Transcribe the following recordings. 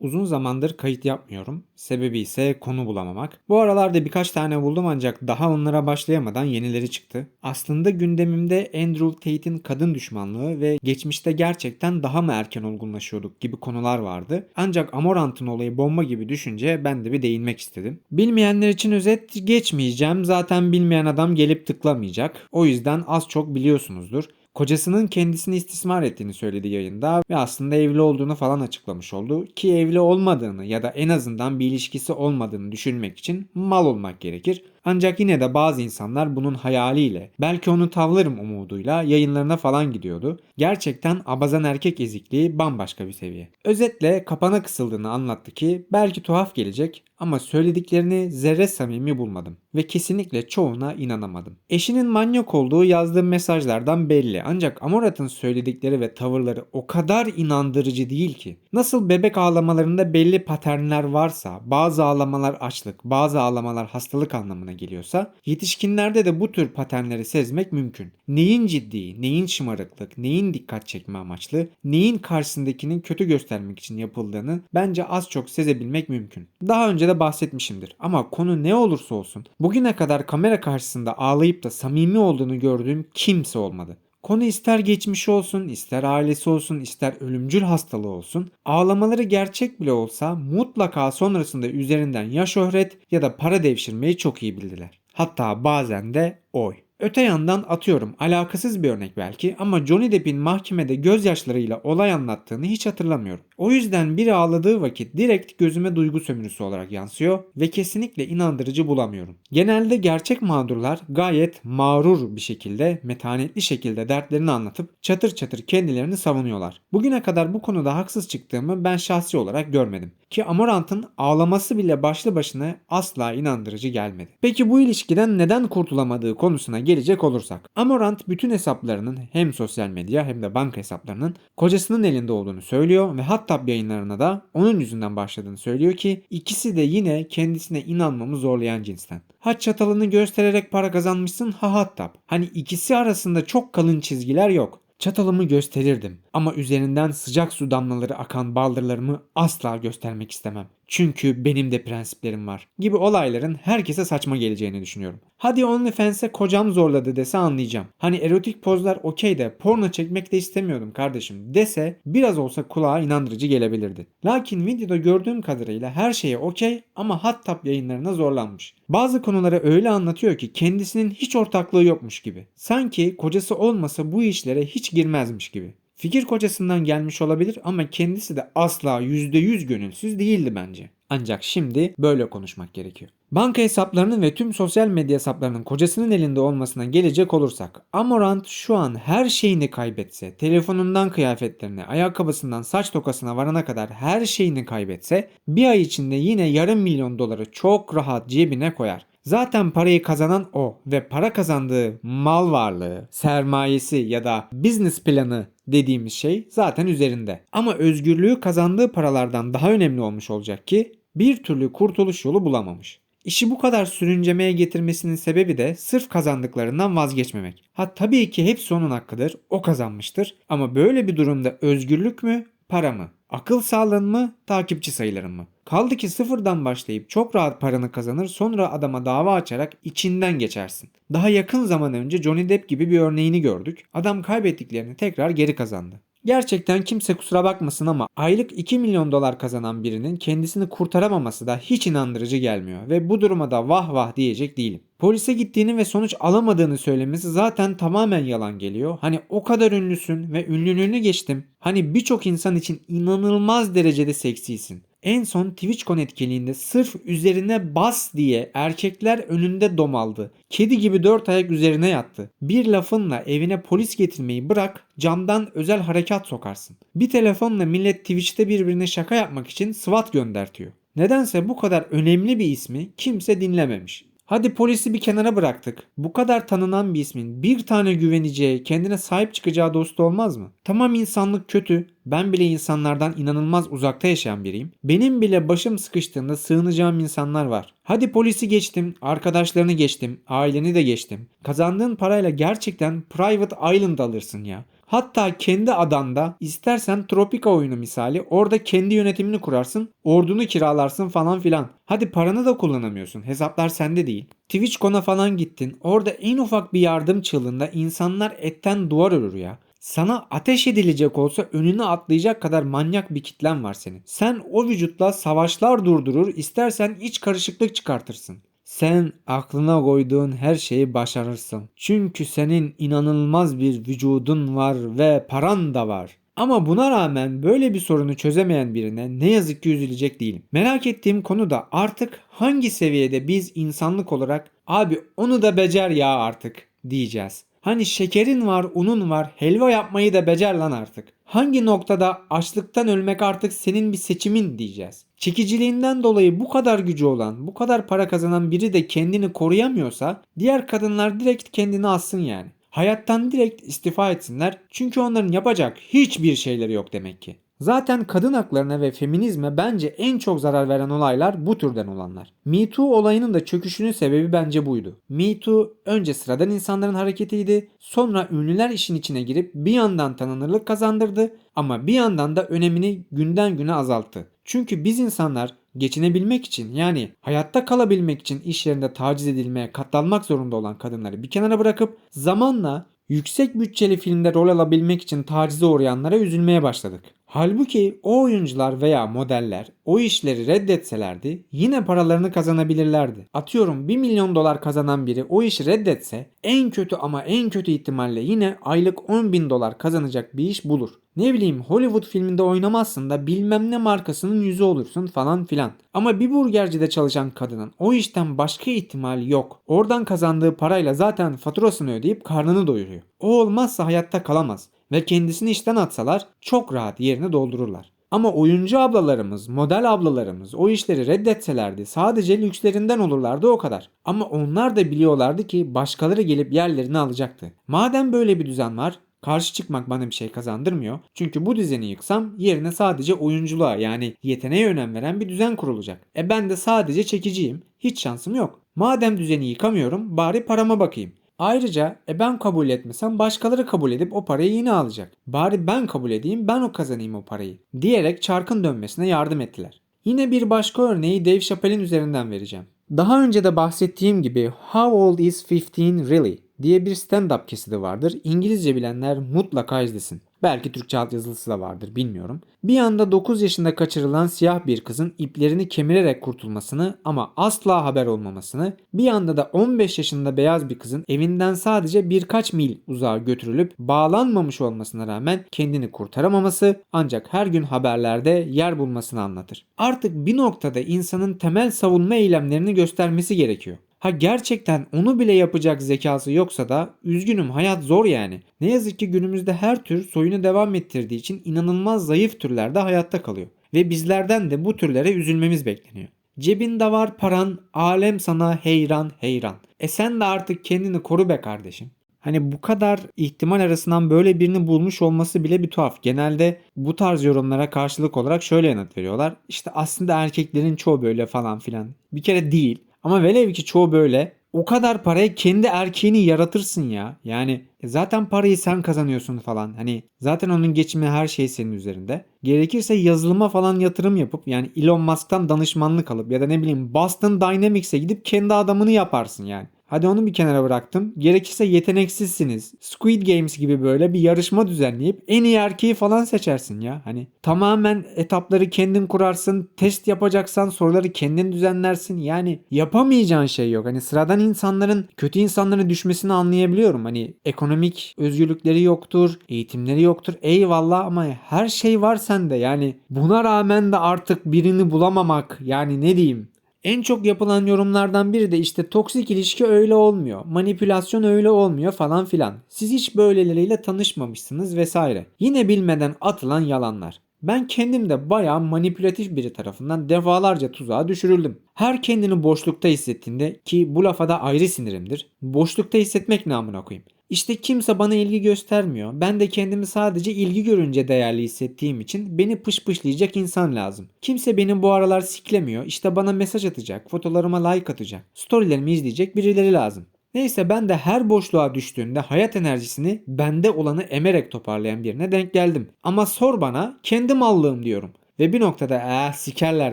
Uzun zamandır kayıt yapmıyorum. Sebebi ise konu bulamamak. Bu aralarda birkaç tane buldum ancak daha onlara başlayamadan yenileri çıktı. Aslında gündemimde Andrew Tate'in kadın düşmanlığı ve geçmişte gerçekten daha mı erken olgunlaşıyorduk gibi konular vardı. Ancak Amorant'ın olayı bomba gibi düşünce ben de bir değinmek istedim. Bilmeyenler için özet geçmeyeceğim. Zaten bilmeyen adam gelip tıklamayacak. O yüzden az çok biliyorsunuzdur. Kocasının kendisini istismar ettiğini söyledi yayında ve aslında evli olduğunu falan açıklamış oldu. Ki evli olmadığını ya da en azından bir ilişkisi olmadığını düşünmek için mal olmak gerekir. Ancak yine de bazı insanlar bunun hayaliyle, belki onu tavlarım umuduyla yayınlarına falan gidiyordu. Gerçekten abazan erkek ezikliği bambaşka bir seviye. Özetle kapana kısıldığını anlattı ki belki tuhaf gelecek ama söylediklerini zerre samimi bulmadım ve kesinlikle çoğuna inanamadım. Eşinin manyak olduğu yazdığım mesajlardan belli ancak Amorat'ın söyledikleri ve tavırları o kadar inandırıcı değil ki. Nasıl bebek ağlamalarında belli paternler varsa bazı ağlamalar açlık, bazı ağlamalar hastalık anlamına geliyorsa yetişkinlerde de bu tür paternleri sezmek mümkün. Neyin ciddi, neyin şımarıklık, neyin dikkat çekme amaçlı, neyin karşısındakinin kötü göstermek için yapıldığını bence az çok sezebilmek mümkün. Daha önce de bahsetmişimdir ama konu ne olursa olsun bugüne kadar kamera karşısında ağlayıp da samimi olduğunu gördüğüm kimse olmadı. Konu ister geçmiş olsun, ister ailesi olsun, ister ölümcül hastalığı olsun, ağlamaları gerçek bile olsa mutlaka sonrasında üzerinden ya şöhret ya da para devşirmeyi çok iyi bildiler. Hatta bazen de oy. Öte yandan atıyorum alakasız bir örnek belki ama Johnny Depp'in mahkemede gözyaşlarıyla olay anlattığını hiç hatırlamıyorum. O yüzden biri ağladığı vakit direkt gözüme duygu sömürüsü olarak yansıyor ve kesinlikle inandırıcı bulamıyorum. Genelde gerçek mağdurlar gayet mağrur bir şekilde, metanetli şekilde dertlerini anlatıp çatır çatır kendilerini savunuyorlar. Bugüne kadar bu konuda haksız çıktığımı ben şahsi olarak görmedim. Ki Amorant'ın ağlaması bile başlı başına asla inandırıcı gelmedi. Peki bu ilişkiden neden kurtulamadığı konusuna gelecek olursak. Amorant bütün hesaplarının hem sosyal medya hem de banka hesaplarının kocasının elinde olduğunu söylüyor ve Hattab yayınlarına da onun yüzünden başladığını söylüyor ki ikisi de yine kendisine inanmamı zorlayan cinsten. Ha çatalını göstererek para kazanmışsın ha Hattab. Hani ikisi arasında çok kalın çizgiler yok. Çatalımı gösterirdim ama üzerinden sıcak su damlaları akan baldırlarımı asla göstermek istemem. Çünkü benim de prensiplerim var. Gibi olayların herkese saçma geleceğini düşünüyorum. Hadi OnlyFans'e kocam zorladı dese anlayacağım. Hani erotik pozlar okey de porno çekmek de istemiyordum kardeşim dese biraz olsa kulağa inandırıcı gelebilirdi. Lakin videoda gördüğüm kadarıyla her şeye okey ama Hattap yayınlarına zorlanmış. Bazı konuları öyle anlatıyor ki kendisinin hiç ortaklığı yokmuş gibi. Sanki kocası olmasa bu işlere hiç girmezmiş gibi. Fikir kocasından gelmiş olabilir ama kendisi de asla %100 gönülsüz değildi bence. Ancak şimdi böyle konuşmak gerekiyor. Banka hesaplarının ve tüm sosyal medya hesaplarının kocasının elinde olmasına gelecek olursak Amorant şu an her şeyini kaybetse, telefonundan kıyafetlerine, ayakkabısından saç tokasına varana kadar her şeyini kaybetse bir ay içinde yine yarım milyon doları çok rahat cebine koyar. Zaten parayı kazanan o ve para kazandığı mal varlığı, sermayesi ya da business planı dediğimiz şey zaten üzerinde. Ama özgürlüğü kazandığı paralardan daha önemli olmuş olacak ki bir türlü kurtuluş yolu bulamamış. İşi bu kadar sürüncemeye getirmesinin sebebi de sırf kazandıklarından vazgeçmemek. Ha tabii ki hepsi onun hakkıdır, o kazanmıştır. Ama böyle bir durumda özgürlük mü, para mı? Akıl sağlığın mı, takipçi sayıların mı? Kaldı ki sıfırdan başlayıp çok rahat paranı kazanır sonra adama dava açarak içinden geçersin. Daha yakın zaman önce Johnny Depp gibi bir örneğini gördük. Adam kaybettiklerini tekrar geri kazandı. Gerçekten kimse kusura bakmasın ama aylık 2 milyon dolar kazanan birinin kendisini kurtaramaması da hiç inandırıcı gelmiyor ve bu duruma da vah vah diyecek değilim. Polise gittiğini ve sonuç alamadığını söylemesi zaten tamamen yalan geliyor. Hani o kadar ünlüsün ve ünlülüğünü geçtim. Hani birçok insan için inanılmaz derecede seksisin. En son TwitchCon etkinliğinde sırf üzerine bas diye erkekler önünde domaldı. Kedi gibi dört ayak üzerine yattı. Bir lafınla evine polis getirmeyi bırak camdan özel harekat sokarsın. Bir telefonla millet Twitch'te birbirine şaka yapmak için SWAT göndertiyor. Nedense bu kadar önemli bir ismi kimse dinlememiş. Hadi polisi bir kenara bıraktık. Bu kadar tanınan bir ismin bir tane güveneceği, kendine sahip çıkacağı dostu olmaz mı? Tamam insanlık kötü. Ben bile insanlardan inanılmaz uzakta yaşayan biriyim. Benim bile başım sıkıştığında sığınacağım insanlar var. Hadi polisi geçtim, arkadaşlarını geçtim, aileni de geçtim. Kazandığın parayla gerçekten private island alırsın ya. Hatta kendi adanda istersen Tropika oyunu misali orada kendi yönetimini kurarsın, ordunu kiralarsın falan filan. Hadi paranı da kullanamıyorsun. Hesaplar sende değil. TwitchCon'a falan gittin. Orada en ufak bir yardım çığlığında insanlar etten duvar örür ya. Sana ateş edilecek olsa önüne atlayacak kadar manyak bir kitlen var senin. Sen o vücutla savaşlar durdurur, istersen iç karışıklık çıkartırsın. Sen aklına koyduğun her şeyi başarırsın. Çünkü senin inanılmaz bir vücudun var ve paran da var. Ama buna rağmen böyle bir sorunu çözemeyen birine ne yazık ki üzülecek değilim. Merak ettiğim konu da artık hangi seviyede biz insanlık olarak abi onu da becer ya artık diyeceğiz. Hani şekerin var, unun var, helva yapmayı da becer lan artık. Hangi noktada açlıktan ölmek artık senin bir seçimin diyeceğiz. Çekiciliğinden dolayı bu kadar gücü olan, bu kadar para kazanan biri de kendini koruyamıyorsa diğer kadınlar direkt kendini assın yani. Hayattan direkt istifa etsinler çünkü onların yapacak hiçbir şeyleri yok demek ki. Zaten kadın haklarına ve feminizme bence en çok zarar veren olaylar bu türden olanlar. Me Too olayının da çöküşünün sebebi bence buydu. Me Too önce sıradan insanların hareketiydi, sonra ünlüler işin içine girip bir yandan tanınırlık kazandırdı ama bir yandan da önemini günden güne azalttı. Çünkü biz insanlar geçinebilmek için yani hayatta kalabilmek için iş yerinde taciz edilmeye katlanmak zorunda olan kadınları bir kenara bırakıp zamanla yüksek bütçeli filmde rol alabilmek için tacize uğrayanlara üzülmeye başladık. Halbuki o oyuncular veya modeller o işleri reddetselerdi yine paralarını kazanabilirlerdi. Atıyorum 1 milyon dolar kazanan biri o işi reddetse en kötü ama en kötü ihtimalle yine aylık 10 bin dolar kazanacak bir iş bulur. Ne bileyim Hollywood filminde oynamazsın da bilmem ne markasının yüzü olursun falan filan. Ama bir burgercide çalışan kadının o işten başka ihtimali yok. Oradan kazandığı parayla zaten faturasını ödeyip karnını doyuruyor. O olmazsa hayatta kalamaz ve kendisini işten atsalar çok rahat yerini doldururlar. Ama oyuncu ablalarımız, model ablalarımız o işleri reddetselerdi sadece lükslerinden olurlardı o kadar. Ama onlar da biliyorlardı ki başkaları gelip yerlerini alacaktı. Madem böyle bir düzen var, karşı çıkmak bana bir şey kazandırmıyor. Çünkü bu düzeni yıksam yerine sadece oyunculuğa yani yeteneğe önem veren bir düzen kurulacak. E ben de sadece çekiciyim. Hiç şansım yok. Madem düzeni yıkamıyorum bari parama bakayım. Ayrıca e ben kabul etmesem başkaları kabul edip o parayı yine alacak. Bari ben kabul edeyim ben o kazanayım o parayı diyerek çarkın dönmesine yardım ettiler. Yine bir başka örneği Dave Chappelle'in üzerinden vereceğim. Daha önce de bahsettiğim gibi How Old Is 15 Really diye bir stand-up kesidi vardır. İngilizce bilenler mutlaka izlesin. Belki Türkçe altyazılısı da vardır bilmiyorum. Bir anda 9 yaşında kaçırılan siyah bir kızın iplerini kemirerek kurtulmasını ama asla haber olmamasını, bir anda da 15 yaşında beyaz bir kızın evinden sadece birkaç mil uzağa götürülüp bağlanmamış olmasına rağmen kendini kurtaramaması ancak her gün haberlerde yer bulmasını anlatır. Artık bir noktada insanın temel savunma eylemlerini göstermesi gerekiyor. Ha gerçekten onu bile yapacak zekası yoksa da üzgünüm hayat zor yani. Ne yazık ki günümüzde her tür soyunu devam ettirdiği için inanılmaz zayıf türler de hayatta kalıyor. Ve bizlerden de bu türlere üzülmemiz bekleniyor. Cebinde var paran, alem sana heyran heyran. E sen de artık kendini koru be kardeşim. Hani bu kadar ihtimal arasından böyle birini bulmuş olması bile bir tuhaf. Genelde bu tarz yorumlara karşılık olarak şöyle yanıt veriyorlar. İşte aslında erkeklerin çoğu böyle falan filan. Bir kere değil. Ama velev ki çoğu böyle. O kadar parayı kendi erkeğini yaratırsın ya. Yani zaten parayı sen kazanıyorsun falan. Hani zaten onun geçimi her şey senin üzerinde. Gerekirse yazılıma falan yatırım yapıp yani Elon Musk'tan danışmanlık alıp ya da ne bileyim Boston Dynamics'e gidip kendi adamını yaparsın yani. Hadi onu bir kenara bıraktım. Gerekirse yeteneksizsiniz. Squid Games gibi böyle bir yarışma düzenleyip en iyi erkeği falan seçersin ya. Hani tamamen etapları kendin kurarsın. Test yapacaksan soruları kendin düzenlersin. Yani yapamayacağın şey yok. Hani sıradan insanların kötü insanların düşmesini anlayabiliyorum. Hani ekonomik özgürlükleri yoktur. Eğitimleri yoktur. Eyvallah ama her şey var sende. Yani buna rağmen de artık birini bulamamak. Yani ne diyeyim en çok yapılan yorumlardan biri de işte toksik ilişki öyle olmuyor, manipülasyon öyle olmuyor falan filan. Siz hiç böyleleriyle tanışmamışsınız vesaire. Yine bilmeden atılan yalanlar. Ben kendim de bayağı manipülatif biri tarafından defalarca tuzağa düşürüldüm. Her kendini boşlukta hissettiğinde ki bu lafa da ayrı sinirimdir. Boşlukta hissetmek namına koyayım. İşte kimse bana ilgi göstermiyor. Ben de kendimi sadece ilgi görünce değerli hissettiğim için beni pışpışlayacak insan lazım. Kimse beni bu aralar siklemiyor. İşte bana mesaj atacak, fotolarıma like atacak, storylerimi izleyecek birileri lazım. Neyse ben de her boşluğa düştüğünde hayat enerjisini bende olanı emerek toparlayan birine denk geldim. Ama sor bana kendi mallığım diyorum. Ve bir noktada eh sikerler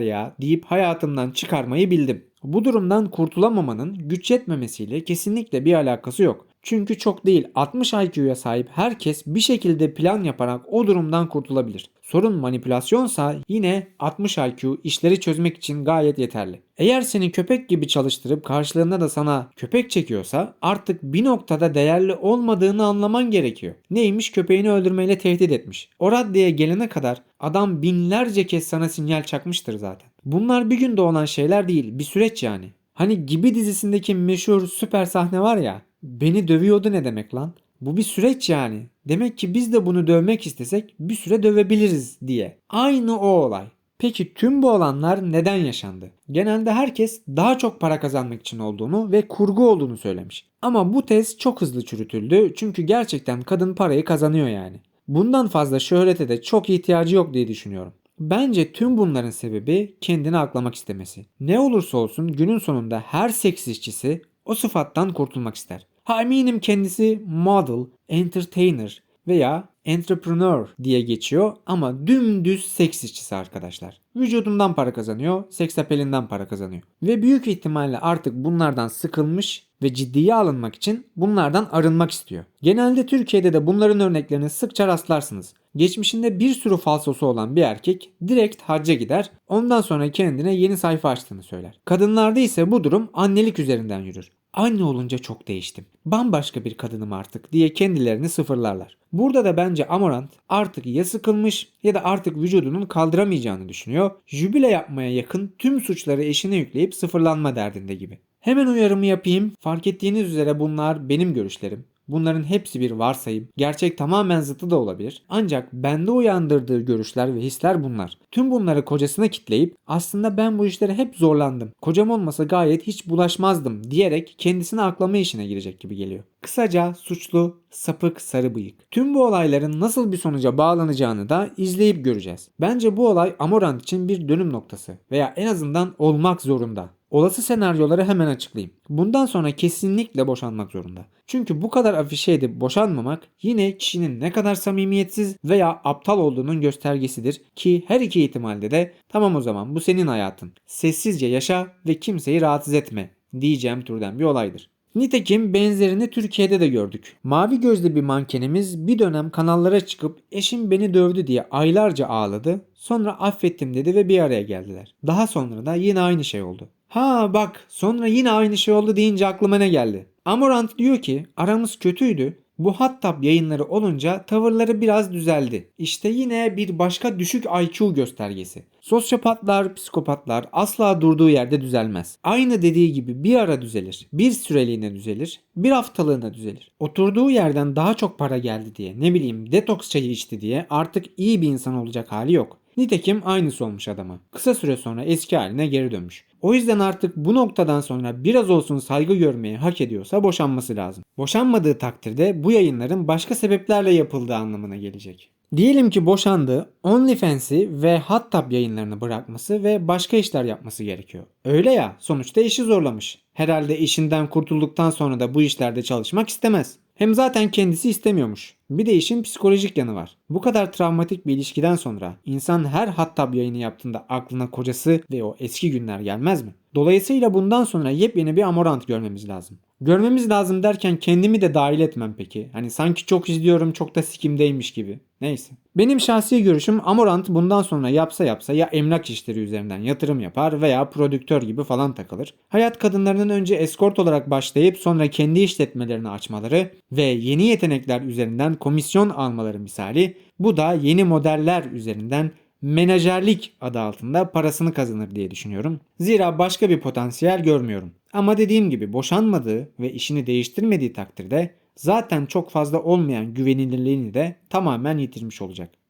ya deyip hayatımdan çıkarmayı bildim. Bu durumdan kurtulamamanın güç yetmemesiyle kesinlikle bir alakası yok. Çünkü çok değil 60 IQ'ya sahip herkes bir şekilde plan yaparak o durumdan kurtulabilir. Sorun manipülasyonsa yine 60 IQ işleri çözmek için gayet yeterli. Eğer seni köpek gibi çalıştırıp karşılığında da sana köpek çekiyorsa artık bir noktada değerli olmadığını anlaman gerekiyor. Neymiş köpeğini öldürmeyle tehdit etmiş. O raddeye gelene kadar adam binlerce kez sana sinyal çakmıştır zaten. Bunlar bir günde olan şeyler değil bir süreç yani. Hani Gibi dizisindeki meşhur süper sahne var ya beni dövüyordu ne demek lan? Bu bir süreç yani. Demek ki biz de bunu dövmek istesek bir süre dövebiliriz diye. Aynı o olay. Peki tüm bu olanlar neden yaşandı? Genelde herkes daha çok para kazanmak için olduğunu ve kurgu olduğunu söylemiş. Ama bu tez çok hızlı çürütüldü çünkü gerçekten kadın parayı kazanıyor yani. Bundan fazla şöhrete de çok ihtiyacı yok diye düşünüyorum. Bence tüm bunların sebebi kendini aklamak istemesi. Ne olursa olsun günün sonunda her seks işçisi o sıfattan kurtulmak ister. Ha eminim kendisi model, entertainer veya entrepreneur diye geçiyor ama dümdüz seks işçisi arkadaşlar. Vücudundan para kazanıyor, seks apelinden para kazanıyor. Ve büyük ihtimalle artık bunlardan sıkılmış ve ciddiye alınmak için bunlardan arınmak istiyor. Genelde Türkiye'de de bunların örneklerini sıkça rastlarsınız. Geçmişinde bir sürü falsosu olan bir erkek direkt hacca gider, ondan sonra kendine yeni sayfa açtığını söyler. Kadınlarda ise bu durum annelik üzerinden yürür. Anne olunca çok değiştim. Bambaşka bir kadınım artık diye kendilerini sıfırlarlar. Burada da bence Amorant artık ya sıkılmış ya da artık vücudunun kaldıramayacağını düşünüyor. Jübile yapmaya yakın tüm suçları eşine yükleyip sıfırlanma derdinde gibi. Hemen uyarımı yapayım. Fark ettiğiniz üzere bunlar benim görüşlerim. Bunların hepsi bir varsayım. Gerçek tamamen zıttı da olabilir. Ancak bende uyandırdığı görüşler ve hisler bunlar. Tüm bunları kocasına kitleyip aslında ben bu işlere hep zorlandım. Kocam olmasa gayet hiç bulaşmazdım diyerek kendisini aklama işine girecek gibi geliyor. Kısaca suçlu, sapık, sarı bıyık. Tüm bu olayların nasıl bir sonuca bağlanacağını da izleyip göreceğiz. Bence bu olay Amorant için bir dönüm noktası veya en azından olmak zorunda. Olası senaryoları hemen açıklayayım. Bundan sonra kesinlikle boşanmak zorunda. Çünkü bu kadar afişe edip boşanmamak yine kişinin ne kadar samimiyetsiz veya aptal olduğunun göstergesidir ki her iki ihtimalde de tamam o zaman bu senin hayatın. Sessizce yaşa ve kimseyi rahatsız etme diyeceğim türden bir olaydır. Nitekim benzerini Türkiye'de de gördük. Mavi gözlü bir mankenimiz bir dönem kanallara çıkıp eşim beni dövdü diye aylarca ağladı. Sonra affettim dedi ve bir araya geldiler. Daha sonra da yine aynı şey oldu. Ha bak sonra yine aynı şey oldu deyince aklıma ne geldi? Amorant diyor ki aramız kötüydü. Bu Hattab yayınları olunca tavırları biraz düzeldi. İşte yine bir başka düşük IQ göstergesi. Sosyopatlar, psikopatlar asla durduğu yerde düzelmez. Aynı dediği gibi bir ara düzelir. Bir süreliğine düzelir. Bir haftalığına düzelir. Oturduğu yerden daha çok para geldi diye ne bileyim detoks çayı içti diye artık iyi bir insan olacak hali yok. Nitekim aynısı olmuş adama. Kısa süre sonra eski haline geri dönmüş. O yüzden artık bu noktadan sonra biraz olsun saygı görmeyi hak ediyorsa boşanması lazım. Boşanmadığı takdirde bu yayınların başka sebeplerle yapıldığı anlamına gelecek. Diyelim ki boşandı, OnlyFans'i ve Hattab yayınlarını bırakması ve başka işler yapması gerekiyor. Öyle ya, sonuçta işi zorlamış. Herhalde işinden kurtulduktan sonra da bu işlerde çalışmak istemez. Hem zaten kendisi istemiyormuş. Bir de işin psikolojik yanı var. Bu kadar travmatik bir ilişkiden sonra insan her Hattab yayını yaptığında aklına kocası ve o eski günler gelmez mi? Dolayısıyla bundan sonra yepyeni bir Amorant görmemiz lazım. Görmemiz lazım derken kendimi de dahil etmem peki. Hani sanki çok izliyorum çok da sikimdeymiş gibi. Neyse. Benim şahsi görüşüm Amorant bundan sonra yapsa yapsa ya emlak işleri üzerinden yatırım yapar veya prodüktör gibi falan takılır. Hayat kadınlarının önce eskort olarak başlayıp sonra kendi işletmelerini açmaları ve yeni yetenekler üzerinden komisyon almaları misali bu da yeni modeller üzerinden menajerlik adı altında parasını kazanır diye düşünüyorum. Zira başka bir potansiyel görmüyorum. Ama dediğim gibi boşanmadığı ve işini değiştirmediği takdirde zaten çok fazla olmayan güvenilirliğini de tamamen yitirmiş olacak.